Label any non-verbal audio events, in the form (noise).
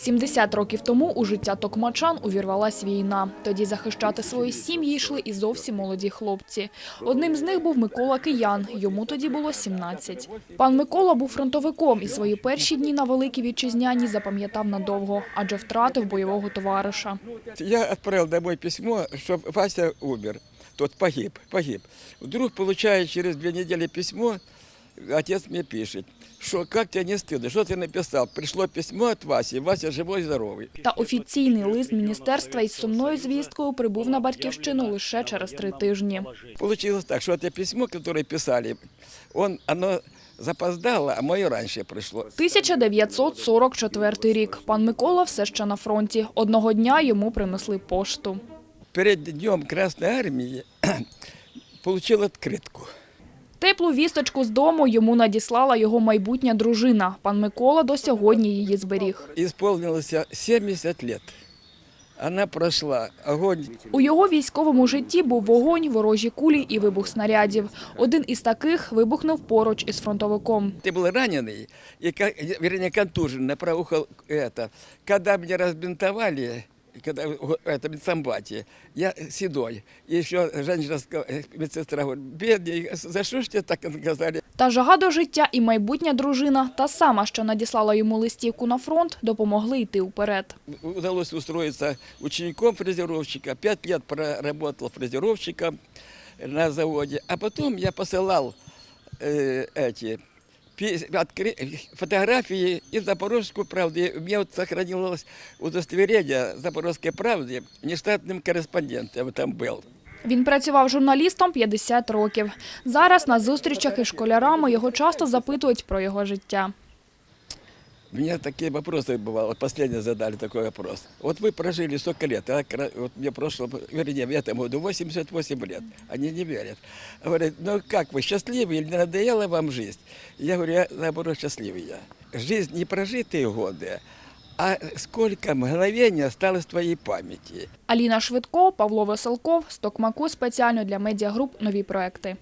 70 років тому у життя токмачан увірвалась війна. Тоді захищати свої сім'ї йшли і зовсім молоді хлопці. Одним з них був Микола Киян, йому тоді було 17. Пан Микола був фронтовиком і свої перші дні на Великій Вітчизняні запам'ятав надовго, адже втратив бойового товариша. Я отправил домой письмо, что Вася умер. Тот погиб, погиб. Вдруг получаю через две недели письмо, отец мне пишет, что как тебе не стыдно, что ты написал? Пришло письмо от Васи, Вася живой, здоровый. Та офіційний лист міністерства із сумною звісткою прибув на батьківщину лише через три тижні. Получилось так, что это письмо, которое писали, он, оно запоздало, а мое раньше пришло. 1944 рік. Пан Микола все ще на фронті. Одного дня йому принесли пошту. Перед днем Красной Армии (clears throat) получил открытку. Теплу вісточку з дому йому надіслала його майбутня дружина. Пан Микола до сьогодні її зберіг. Исполнилось 70 лет. Она прошла огонь У його військовому житті був вогонь, ворожі кулі і вибух снарядів. Один із таких вибухнув поруч із фронтовиком. Ты был раненый, и, ко- вернее, контужен на правый ухо это. Когда меня разбинтовали, и когда в- это в медсамбате, я седой. И еще женщина, сказала, э, медсестра говорит, бедный, за что ж тебя так наказали? Та жага до життя і майбутня дружина, та сама, що надіслала йому листівку на фронт, допомогли йти вперед. Удалось устроиться учеником фрезеровщика. Пять лет проработал фрезеровщиком на заводе. А потом я посылал э, эти пи- откры- фотографии из Запорожской правды. У меня вот сохранилось удостоверение Запорожской правды. Нештатным корреспондентом там был. Він працював журналістом 50 років. Зараз на зустрічах із школярами його часто запитують про його життя. У меня такие вопросы бывало. Последний задали такой вопрос. Вот вы прожили столько лет, а кра- вот мне прошло, вернее, в этом году 88 лет. Они не верят. Говорят, ну как вы, счастливы или не надоела вам жизнь? Я говорю, я наоборот счастливый я. Жизнь не прожитые годы, а сколько мгновений осталось в твоей памяти. Аліна Швидко, Павло Веселков, Стокмаку спеціально для медіагруп «Нові проекти».